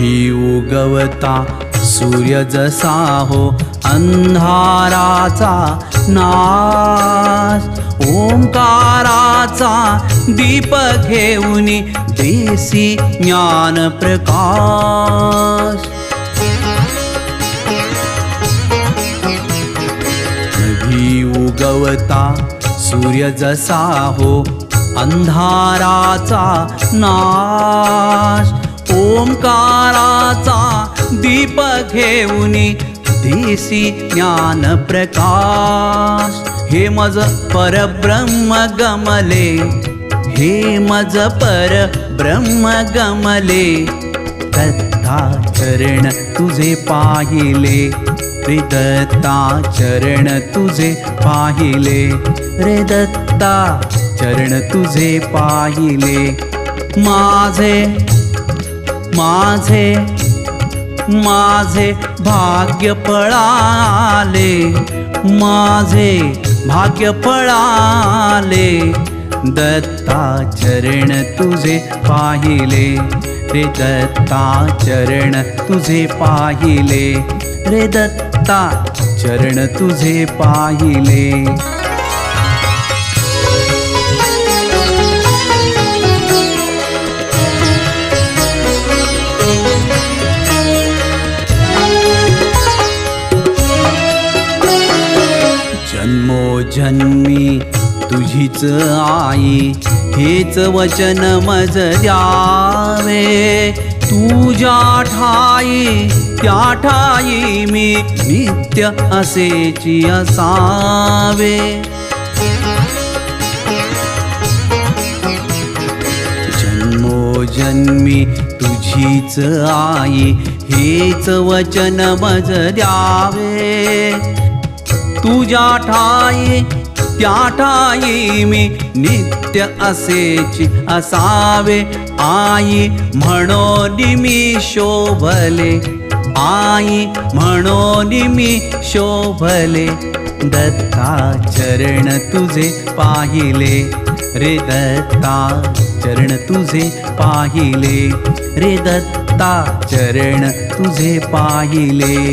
ही उगवता सूर्य जसा हो अंधाराचा नाश. ओंकाराचा दीप घेऊन देसी ज्ञान प्रकाश. ही उगवता सूर्य जसा हो अंधाराचा नाश. ओंकाराचा दीप घेऊन देसी ज्ञान प्रकाश. हे मज परब्रह्म गमले हे मज पर ब्रह्म गमले. दत्ता चरण तुझे पाहिले रे दत्ता चरण तुझे पाहिले. रे दत्ता चरण तुझे पाहिले माझे माझे माझे भाग्य पळाले माझे भाग्य पळाले. दत्ता चरण तुझे पाहिले रे दत्ता चरण तुझे पाहिले रे दत्ता चरण तुझे पाहिले. जन्मी तुझीच आई हेच वचन मज द्यावे. तुझ्या ठाई त्या ठाई मी नित्य असेची असावे. जन्मोजन्मी तुझीच आई हेच वचन मज द्यावे. तुझ्या ठाई त्या ठाई मी नित्य असेची असावे. आई म्हणून मी शोभले. आई म्हणून मी शोभले. दत्ता चरण तुझे पाहिले. रे दत्ता चरण तुझे पाहिले. रे दत्ता चरण तुझे पाहिले.